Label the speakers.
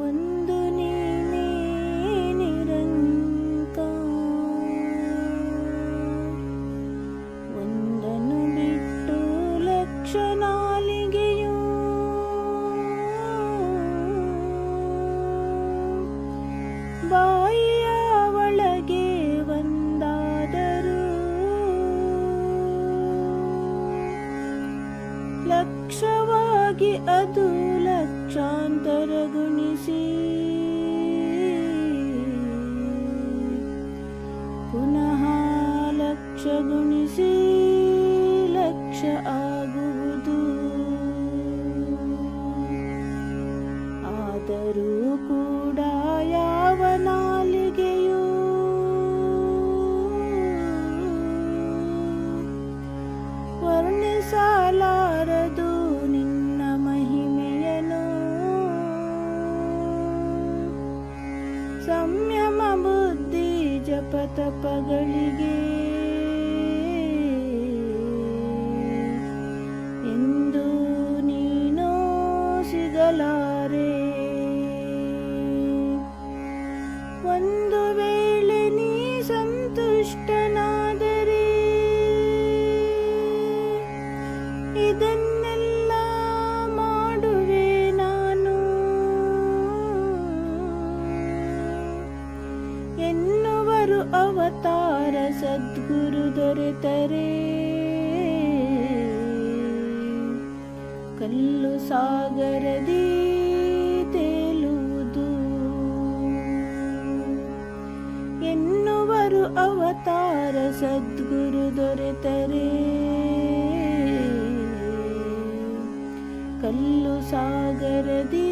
Speaker 1: ಒಂದು ನೀನೇ ನಿರಂಕಾರ. ಒಂದನ್ನು ಬಿಟ್ಟು ಲಕ್ಷ ನಾಲಿಗೆಯು. ಬಾಯಿಯ ಒಳಗೆ ಒಂದಾದರೂ. ಲಕ್ಷವಾಗಿ ಅದು ಆದರೂ ಕೂಡ ಯಾವ ನಾಲಿಗೆಯೂ ವರ್ಣಿಸಲಾರದು ನಿನ್ನ ಮಹಿಮೆಯನು ಸಂಯಮ ಬುದ್ಧಿ ಜಪತಪಗಳಿಗೆ ಎಂದು ನೀನು ಸಿಗಲಾರೆ. ಇದನ್ನೆಲ್ಲ ಮಾಡುವೆ ನಾನು. ಎನ್ನುವರು ಅವತಾರ ಸದ್ಗುರು ದೊರೆತರೆ. ಕಲ್ಲು ಸಾಗರದಿ ತೇಲುವುದು. ಎನ್ನುವರು ಅವತಾರ ಸದ್ಗುರು ದೊರೆತರೆ. ಕಲ್ಲು ಸಾಗರದಿ